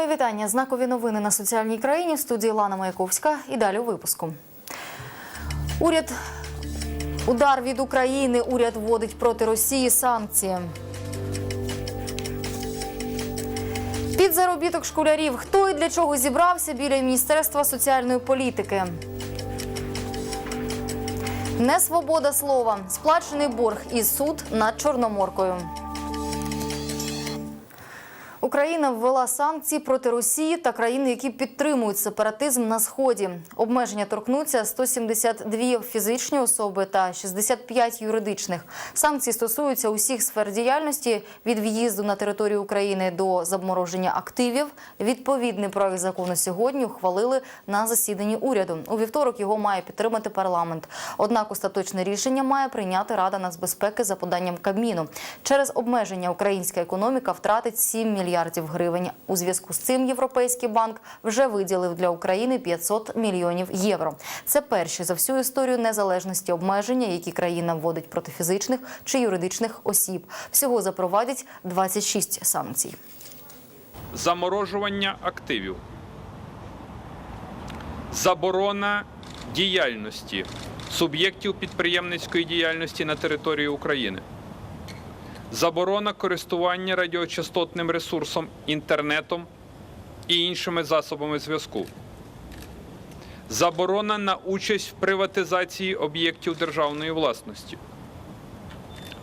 Мої вітання. Знакові новини на соціальній країні. В студії Лана Маяковська. І далі у випуску. Уряд удар від України. Уряд вводить проти Росії санкції. Під заробіток школярів. Хто і для чого зібрався біля Міністерства соціальної політики? Не свобода слова. Сплачений борг і суд над Чорноморкою. Україна ввела санкції проти Росії та країн, які підтримують сепаратизм на сході. Обмеження торкнуться 172 фізичні особи та 65 юридичних. Санкції стосуються усіх сфер діяльності від в'їзду на територію України до замороження активів. Відповідний проект закону сьогодні ухвалили на засіданні уряду. У вівторок його має підтримати парламент. Однак остаточне рішення має прийняти Рада нацбезпеки за поданням Кабміну. Через обмеження українська економіка втратить 7 мільярдів гривень. У зв'язку з цим Європейський банк вже виділив для України 500 мільйонів євро. Це перші за всю історію незалежності обмеження, які країна вводить проти фізичних чи юридичних осіб. Всього запровадять 26 санкцій. заморожування активів, заборона діяльності суб'єктів підприємницької діяльності на території України, заборона користування радіочастотним ресурсом, інтернетом і іншими засобами зв'язку. Заборона на участь в приватизації об'єктів державної власності.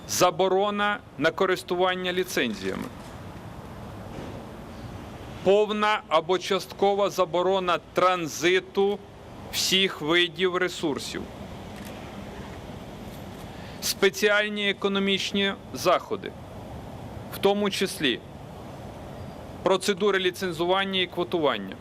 Заборона на користування ліцензіями повна або часткова заборона транзиту всіх видів ресурсів, спеціальні економічні заходи, в тому числі процедури ліцензування і квотування.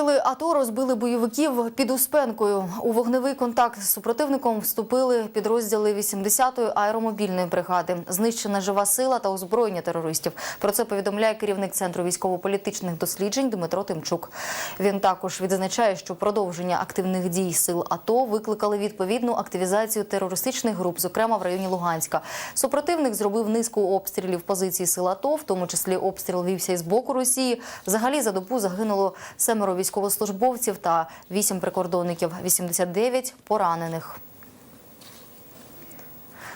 Сили АТО розбили бойовиків під Успенкою. У вогневий контакт з супротивником вступили підрозділи 80-ї аеромобільної бригади. Знищена жива сила та озброєння терористів. Про це повідомляє керівник центру військово-політичних досліджень Дмитро Тимчук. Він також відзначає, що продовження активних дій сил АТО викликали відповідну активізацію терористичних груп, зокрема в районі Луганська. Супротивник зробив низку обстрілів позицій сил АТО, в тому числі обстріл вівся із боку Росії. Взагалі за добу загинуло семеро військовослужбовців та вісім прикордонників, 89 поранених.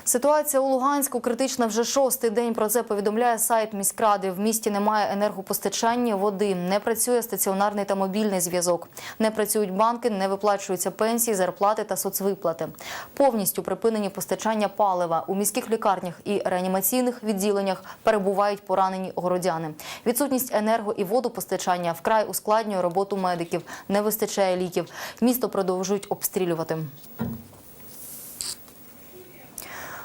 Ситуація у Луганську критична вже шостий день. Про це повідомляє сайт міськради. В місті немає енергопостачання, води, не працює стаціонарний та мобільний зв'язок, не працюють банки, не виплачуються пенсії, зарплати та соцвиплати. Повністю припинені постачання палива у міських лікарнях і реанімаційних відділеннях перебувають поранені городяни. Відсутність енерго і водопостачання вкрай ускладнює роботу медиків. Не вистачає ліків. Місто продовжують обстрілювати.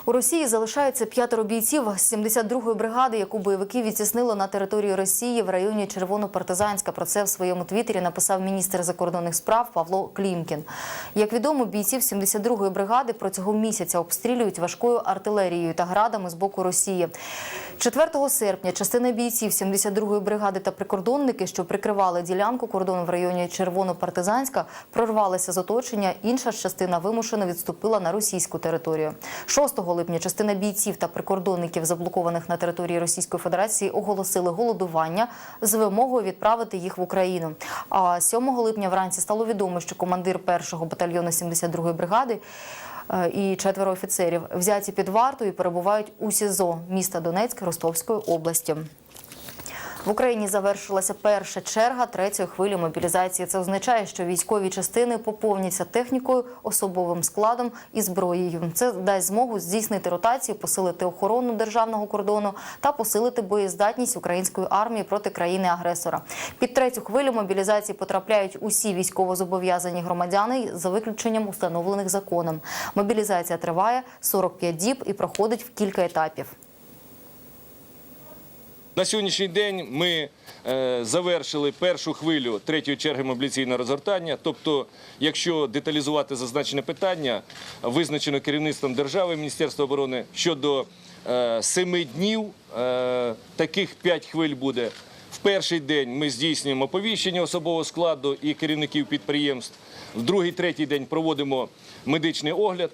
У Росії залишається п'ятеро бійців з 72-ї бригади, яку бойовики відтіснили на території Росії в районі Червонопартизанська. Про це в своєму твіттері написав міністр закордонних справ Павло Клімкін. Як відомо, бійців 72-ї бригади протягом місяця обстрілюють важкою артилерією та градами з боку Росії. 4 серпня частина бійців 72-ї бригади та прикордонники, що прикривали ділянку кордону в районі Червонопартизанська, прорвалися з оточення. Інша частина вимушено відступила на російську територію. 6 липня частина бійців та прикордонників, заблокованих на території Російської Федерації, оголосили голодування з вимогою відправити їх в Україну. А 7 липня вранці стало відомо, що командир першого батальйону 72-ї бригади е, і четверо офіцерів взяті під варту і перебувають у СІЗО міста Донецьк Ростовської області. В Україні завершилася перша черга третьої хвилі мобілізації. Це означає, що військові частини поповняться технікою, особовим складом і зброєю. Це дасть змогу здійснити ротацію, посилити охорону державного кордону та посилити боєздатність української армії проти країни-агресора. Під третю хвилю мобілізації потрапляють усі військовозобов'язані громадяни за виключенням установлених законом. Мобілізація триває 45 діб і проходить в кілька етапів. На сьогоднішній день ми е, завершили першу хвилю третьої черги мобілізаційного розгортання. Тобто, якщо деталізувати зазначене питання, визначено керівництвом держави Міністерства оборони щодо е, семи днів, е, таких п'ять хвиль буде. В перший день ми здійснюємо оповіщення особового складу і керівників підприємств. В другий, третій день проводимо медичний огляд.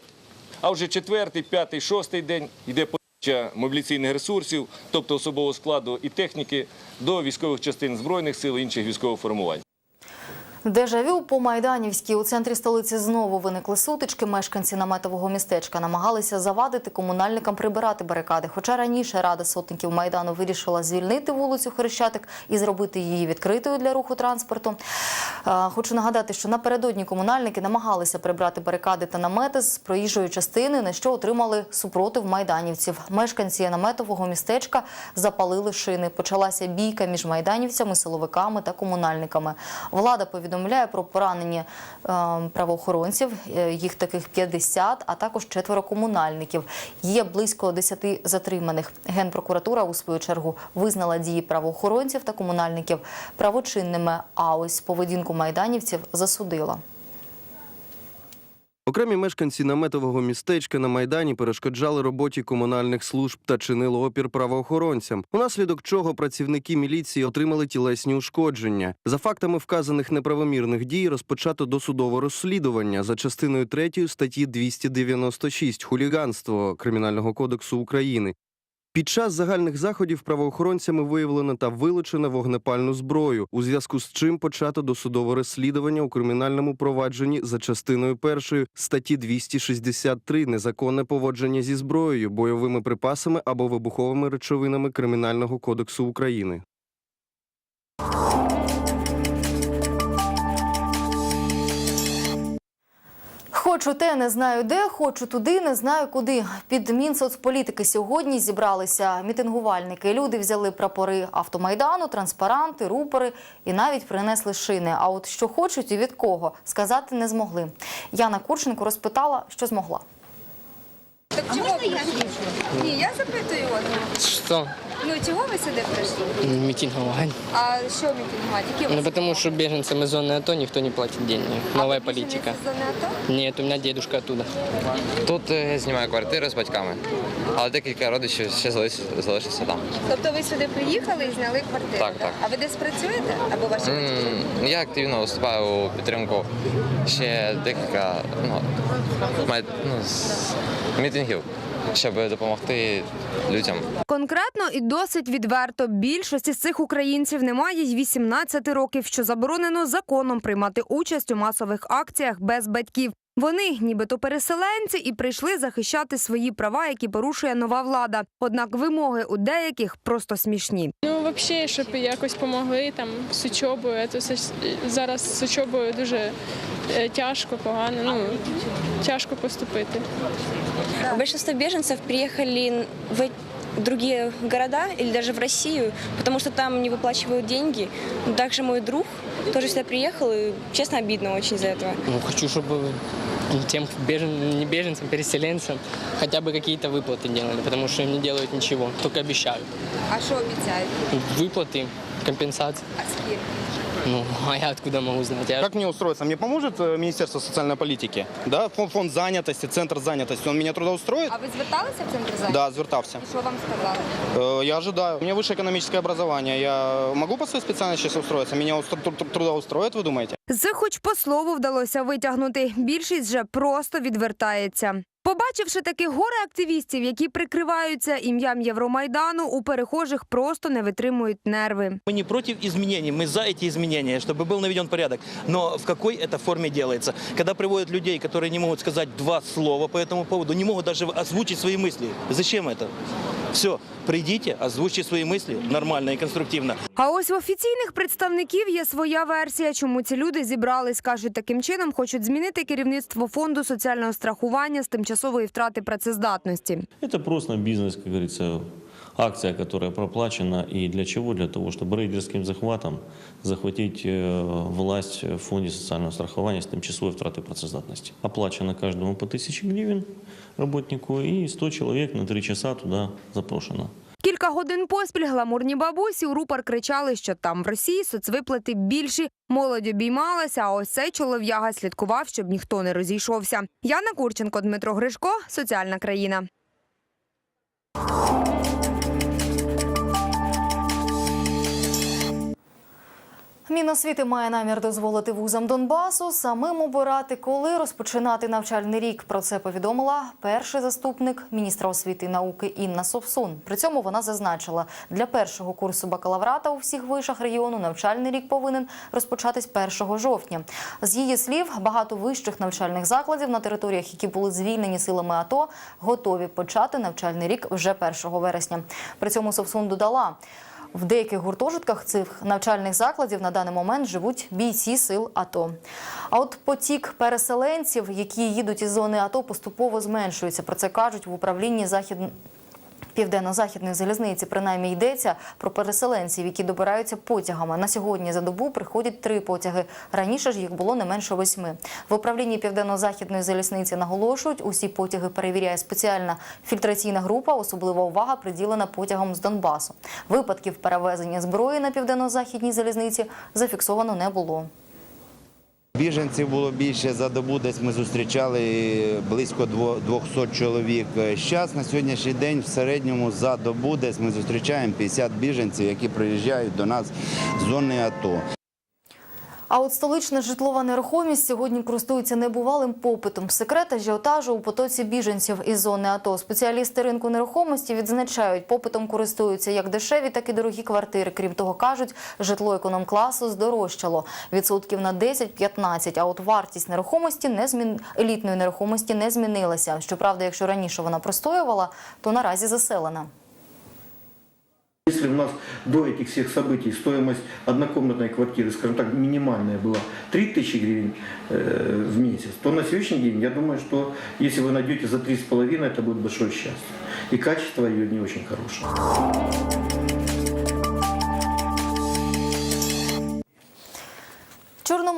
А вже четвертий, п'ятий, шостий день йде подача мобілізаційних ресурсів, тобто особового складу і техніки, до військових частин збройних сил і інших військових формувань. Дежавю по Майданівській у центрі столиці знову виникли сутички. Мешканці наметового містечка намагалися завадити комунальникам прибирати барикади. Хоча раніше Рада сотників Майдану вирішила звільнити вулицю Хрещатик і зробити її відкритою для руху транспорту. Хочу нагадати, що напередодні комунальники намагалися прибрати барикади та намети з проїжджої частини, на що отримали супротив майданівців. Мешканці наметового містечка запалили шини. Почалася бійка між майданівцями, силовиками та комунальниками. Влада повідомляє про поранені е, правоохоронців. Е, Їх таких 50, а також четверо комунальників. Є близько 10 затриманих. Генпрокуратура у свою чергу визнала дії правоохоронців та комунальників правочинними. А ось поведінку майданівців засудила. Окремі мешканці наметового містечка на майдані перешкоджали роботі комунальних служб та чинили опір правоохоронцям, унаслідок чого працівники міліції отримали тілесні ушкодження. За фактами вказаних неправомірних дій розпочато досудове розслідування за частиною 3 статті 296 хуліганство Кримінального кодексу України. Під час загальних заходів правоохоронцями виявлено та вилучено вогнепальну зброю, у зв'язку з чим почато досудове розслідування у кримінальному провадженні за частиною першої статті 263 незаконне поводження зі зброєю, бойовими припасами або вибуховими речовинами Кримінального кодексу України. Хочу те, не знаю де, хочу туди, не знаю куди. Під Мінсоцполітики сьогодні зібралися мітингувальники. Люди взяли прапори автомайдану, транспаранти, рупори і навіть принесли шини. А от що хочуть і від кого, сказати не змогли. Яна Курченко розпитала, що змогла. Так чого ви? Ні, я запитую вас. Ну чого ви сюди прийшли? Митинговать. А що мітингувати? Які у Ну, потому что беженцам из зоны АТО никто не платит деньги. Новая А ви политика. з зони АТО? Нет, у меня дедушка оттуда. Тут е, я знімаю квартиру з батьками, але декілька родичів ще залиш- залишиться там. Тобто ви сюди приїхали і зняли квартиру? Так, так. А ви десь працюєте? Або ваші батьки? М, Я активно виступаю у підтримку ще декілька ну, май- ну, з- мітингів, щоб допомогти людям. Конкретно і досить відверто більшості з цих українців немає й 18 років, що заборонено законом приймати участь у масових акціях без батьків. Вони, нібито переселенці, і прийшли захищати свої права, які порушує нова влада. Однак вимоги у деяких просто смішні. Ну, взагалі, щоб якось допомогли там з учобою. Це все зараз з учобою дуже е, тяжко, погано. Ну тяжко поступити. Большинство беженцев приехали в другие города или даже в Россию, потому что там не выплачивают деньги. Также мой друг тоже сюда приехал, и, честно, обидно очень из-за этого. Ну, хочу, чтобы тем бежен... не беженцам, переселенцам хотя бы какие-то выплаты делали, потому что им не делают ничего, только обещают. А що обіцяють? Выплаты, компенсации. А? Ну, а я откуда могу знать? Я... Как мне устроиться? Мне поможет э, Министерство социальной политики? Да? Фонд, фонд занятости, центр занятости. Он меня трудоустроит? А ви зверталися в центр зайнятості? Да, звертався. І що вам сказали? Э, Я ожидаю. У меня высшее экономическое образование. Я могу по своей специальности сейчас устроиться? Меня устро- тру- тру- трудоустроит, вы думаете? З хоч по слову вдалося витягнути. Більшість же просто відвертається. Побачивши таких горе активістів, які прикриваються ім'ям Євромайдану, у перехожих просто не витримують нерви. Мы не против изменений, мы за эти изменения, чтобы был наведен порядок. Но в какой это форме делается? Когда приводят людей, которые не могут сказать два слова по этому поводу, не могут даже озвучить свои мысли. Зачем это? Все, придите, озвучьте свои мысли нормально и конструктивно. А ось в офіційних представників є своя версія, чому ці люди зібрались. кажуть, таким чином хочуть змінити керівництво фонду соціального страхування з тимчасової втрати працездатності. Это просто бизнес, как говорится, акция, которая проплачена. И для чего? Для того, чтобы рейдерским захватом захватить э, власть в фонде социального страхования с тимчасовой втраты працездатности. Оплачено каждому по 1000 гривен работнику и 100 человек на 3 часа туда запрошено. Кілька годин поспіль гламурні бабусі у рупор кричали, що там в Росії соцвиплати більші. Молодь обіймалася, а ось цей чолов'яга слідкував, щоб ніхто не розійшовся. Яна Курченко, Дмитро Гришко, Соціальна країна. Міносвіти має намір дозволити вузам Донбасу самим обирати, коли розпочинати навчальний рік. Про це повідомила перший заступник міністра освіти і науки Інна Совсун. При цьому вона зазначила, для першого курсу бакалаврата у всіх вишах регіону навчальний рік повинен розпочатись 1 жовтня. З її слів, багато вищих навчальних закладів на територіях, які були звільнені силами АТО, готові почати навчальний рік вже 1 вересня. При цьому Совсун додала. В деяких гуртожитках цих навчальних закладів на даний момент живуть бійці сил АТО. А от потік переселенців, які їдуть із зони АТО, поступово зменшується. Про це кажуть в управлінні захід... Південно-західної залізниці принаймні йдеться про переселенців, які добираються потягами. На сьогодні за добу приходять три потяги. Раніше ж їх було не менше восьми. В управлінні Південно-західної залізниці наголошують, усі потяги перевіряє спеціальна фільтраційна група. Особлива увага приділена потягам з Донбасу. Випадків перевезення зброї на південно-західній залізниці зафіксовано не було. Біженців було більше за добу. Десь ми зустрічали близько 200 чоловік. Зараз на сьогоднішній день в середньому за добу десь ми зустрічаємо 50 біженців, які приїжджають до нас з зони АТО. А от столична житлова нерухомість сьогодні користується небувалим попитом. Секрет ажіотажу у потоці біженців із зони АТО. Спеціалісти ринку нерухомості відзначають, попитом користуються як дешеві, так і дорогі квартири. Крім того, кажуть, житло економ-класу здорожчало відсотків на 10-15. А от вартість нерухомості не змін... елітної нерухомості не змінилася. Щоправда, якщо раніше вона простоювала, то наразі заселена. Если у нас до этих всех событий стоимость однокомнатной квартиры, скажем так, минимальная была 3000 гривен э, в месяц, то на сегодняшний день я думаю, что если вы найдете за 3,5, это будет большое счастье. И качество ее не очень хорошее.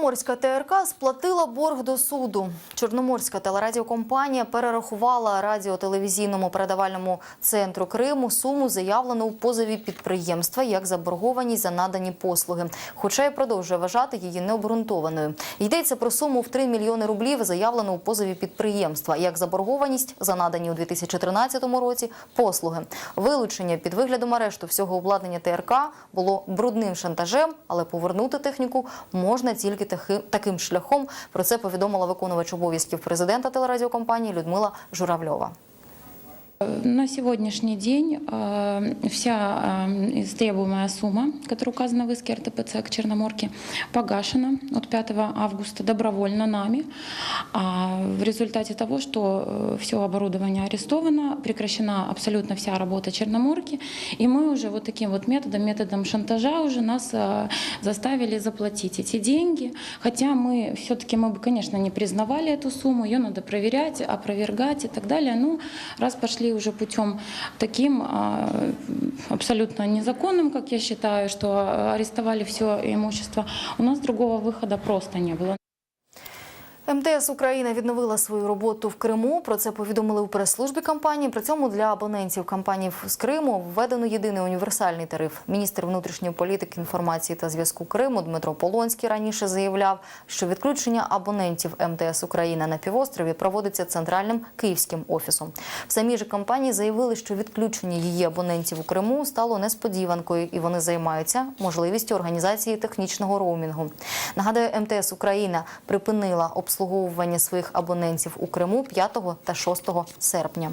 Чорноморська ТРК сплатила борг до суду. Чорноморська телерадіокомпанія перерахувала радіотелевізійному передавальному центру Криму суму, заявлену у позові підприємства як заборгованість за надані послуги, хоча й продовжує вважати її необґрунтованою. Йдеться про суму в 3 мільйони рублів, заявлену у позові підприємства як заборгованість за надані у 2013 році послуги. Вилучення під виглядом арешту всього обладнання ТРК було брудним шантажем, але повернути техніку можна тільки таки- таким шляхом. Про це повідомила виконувач обов'язків президента телерадіокомпанії Людмила Журавльова. На сегодняшний день э, вся э, истребуемая сумма, которая указана в иске РТПЦ к Черноморке, погашена от 5 августа добровольно нами. А в результате того, что все оборудование арестовано, прекращена абсолютно вся работа Черноморки, и мы уже вот таким вот методом, методом шантажа уже нас э, заставили заплатить эти деньги. Хотя мы все-таки, мы бы, конечно, не признавали эту сумму, ее надо проверять, опровергать и так далее. Ну, раз пошли уже путем таким а, абсолютно незаконным, как я считаю, что арестовали все имущество, у нас другого выхода просто не было. МТС Україна відновила свою роботу в Криму. Про це повідомили у прес-службі компанії. При цьому для абонентів компаній з Криму введено єдиний універсальний тариф. Міністр внутрішньої політики, інформації та зв'язку Криму Дмитро Полонський раніше заявляв, що відключення абонентів МТС Україна на півострові проводиться центральним київським офісом. В самій же компанії заявили, що відключення її абонентів у Криму стало несподіванкою, і вони займаються можливістю організації технічного роумінгу. Нагадаю, МТС Україна припинила обслуговування своїх абонентів у Криму 5 та 6 серпня.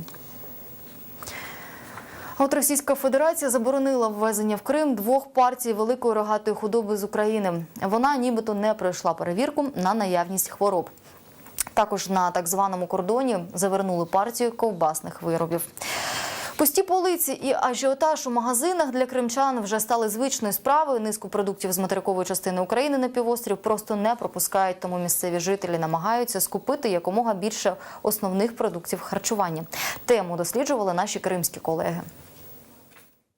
От Російська Федерація заборонила ввезення в Крим двох партій великої рогатої худоби з України. Вона нібито не пройшла перевірку на наявність хвороб. Також на так званому кордоні завернули партію ковбасних виробів. Пусті полиці і ажіотаж у магазинах для кримчан вже стали звичною справою. Низку продуктів з материкової частини України на півострів просто не пропускають, тому місцеві жителі намагаються скупити якомога більше основних продуктів харчування. Тему досліджували наші кримські колеги.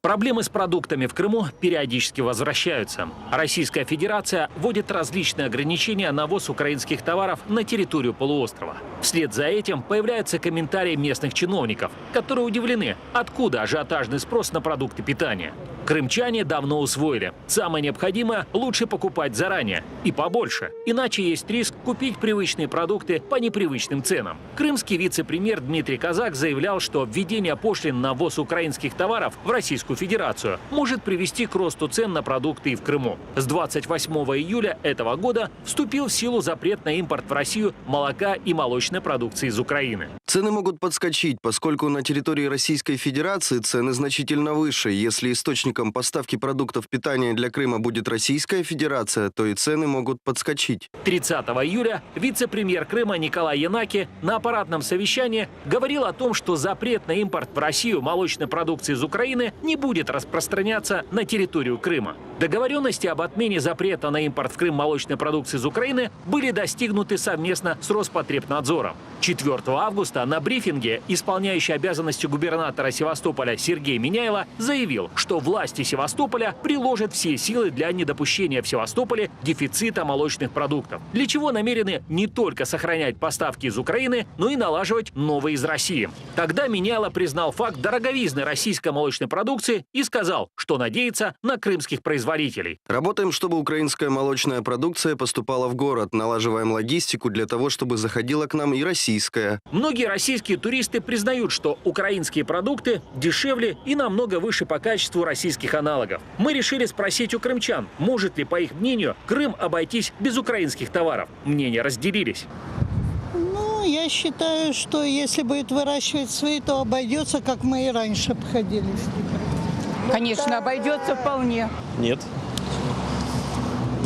Проблемы с продуктами в Крыму периодически возвращаются. Российская Федерация вводит различные ограничения на ввоз украинских товаров на территорию полуострова. Вслед за этим появляются комментарии местных чиновников, которые удивлены, откуда ажиотажный спрос на продукты питания. Крымчане давно усвоили. Самое необходимое – лучше покупать заранее. И побольше. Иначе есть риск купить привычные продукты по непривычным ценам. Крымский вице-премьер Дмитрий Казак заявлял, что введение пошлин на ввоз украинских товаров в Российскую Федерацию может привести к росту цен на продукты и в Крыму. С 28 июля этого года вступил в силу запрет на импорт в Россию молока и молочной продукции из Украины. Цены могут подскочить, поскольку на территории Российской Федерации цены значительно выше. Если источником поставки продуктов питания для Крыма будет Российская Федерация, то и цены могут подскочить. 30 июля вице-премьер Крыма Николай Янаки на аппаратном совещании говорил о том, что запрет на импорт в Россию молочной продукции из Украины не будет распространяться на территорию Крыма. Договоренности об отмене запрета на импорт в Крым молочной продукции из Украины были достигнуты совместно с Роспотребнадзором. 4 августа на брифинге исполняющий обязанности губернатора Севастополя Сергей Миняйло заявил, что власти Севастополя приложат все силы для недопущения в Севастополе дефицита молочных продуктов, для чего намерены не только сохранять поставки из Украины, но и налаживать новые из России. Тогда Миняйло признал факт дороговизны российской молочной продукции и сказал, что надеется на крымских производителей. Работаем, чтобы украинская молочная продукция поступала в город. Налаживаем логистику для того, чтобы заходила к нам и российская. Многие российские туристы признают, что украинские продукты дешевле и намного выше по качеству российских аналогов. Мы решили спросить у крымчан, может ли, по их мнению, Крым обойтись без украинских товаров. Мнения разделились. Ну, я считаю, что если будет выращивать свои, то обойдется, как мы и раньше обходились. Конечно, обойдется вполне. Нет.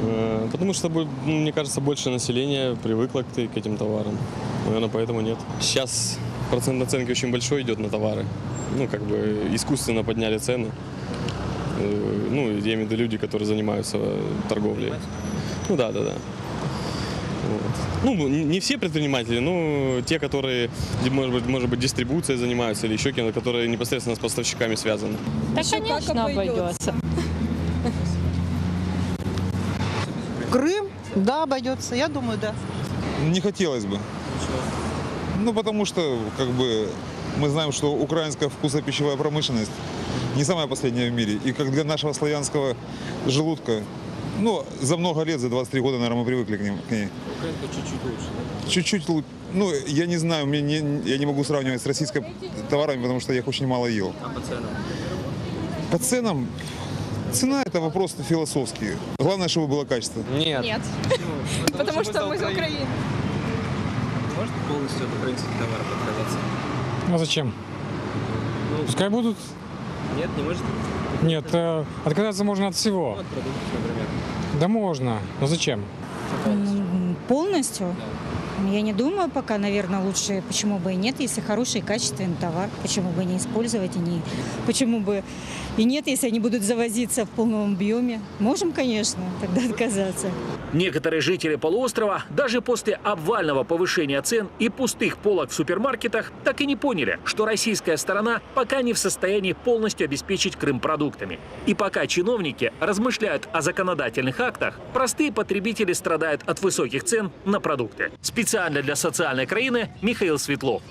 Э, Потому что, ну, мне кажется, больше населения привыкло к, этим товарам. Наверное, поэтому нет. Сейчас процент наценки очень большой идет на товары. Ну, как бы искусственно подняли цены. Э, Ну, я имею в виду люди, которые занимаются торговлей. Ну да, да, да. Вот. Ну, не все предприниматели, но те, которые, может быть, может быть, дистрибуцией занимаются или еще кем-то, которые непосредственно с поставщиками связаны. Да, конечно, обойдется. Крым? Да, обойдется. Я думаю, да. Не хотелось бы. Ну, потому что, как бы, мы знаем, что украинская вкусопищевая промышленность не самая последняя в мире. И как для нашего славянского желудка, ну, за много лет, за 23 года, наверное, мы привыкли к, ним, к ней. чуть-чуть лучше. Чуть-чуть лучше. Ну, я не знаю, мне не, я не могу сравнивать с российскими товарами, потому что я их очень мало ел. А по ценам? По ценам, цена это вопрос философский. Главное, чтобы было качество. Нет. Нет. Потому что мы из Украины. Может полностью от украинских товаров отказаться? А зачем? Пускай будут. Нет, не может? Нет, э, отказаться можно от всего. От продуктов, например. Да можно. Но зачем? М, Полностью? Я не думаю пока, наверное, лучше, почему бы и нет, если хороший качественный товар, почему бы не использовать и не, почему бы и нет, если они будут завозиться в полном объеме. Можем, конечно, тогда отказаться. Некоторые жители полуострова даже после обвального повышения цен и пустых полок в супермаркетах так и не поняли, что российская сторона пока не в состоянии полностью обеспечить Крым продуктами. И пока чиновники размышляют о законодательных актах, простые потребители страдают от высоких цен на продукты. Специально для социальной краины Михаил Светлов.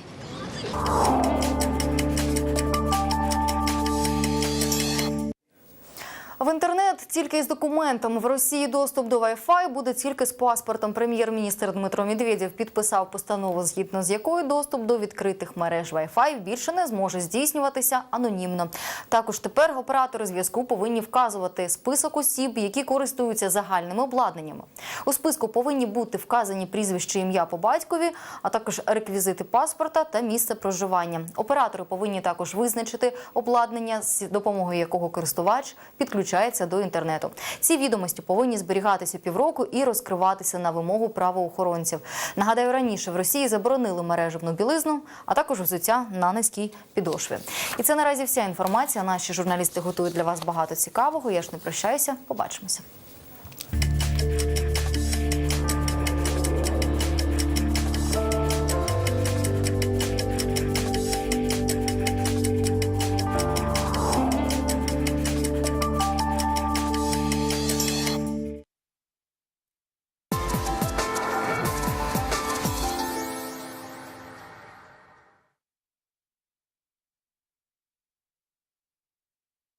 В інтернет тільки із документами в Росії доступ до Wi-Fi буде тільки з паспортом. Прем'єр-міністр Дмитро Медведєв підписав постанову, згідно з якою доступ до відкритих мереж Wi-Fi більше не зможе здійснюватися анонімно. Також тепер оператори зв'язку повинні вказувати список осіб, які користуються загальними обладнаннями. У списку повинні бути вказані прізвище, ім'я по батькові, а також реквізити паспорта та місце проживання. Оператори повинні також визначити обладнання, з допомогою якого користувач підключається до інтернету. Ці відомості повинні зберігатися півроку і розкриватися на вимогу правоохоронців. Нагадаю, раніше в Росії заборонили мережевну білизну, а також взуття на низькій підошві. І це наразі вся інформація. Наші журналісти готують для вас багато цікавого. Я ж не прощаюся. Побачимося.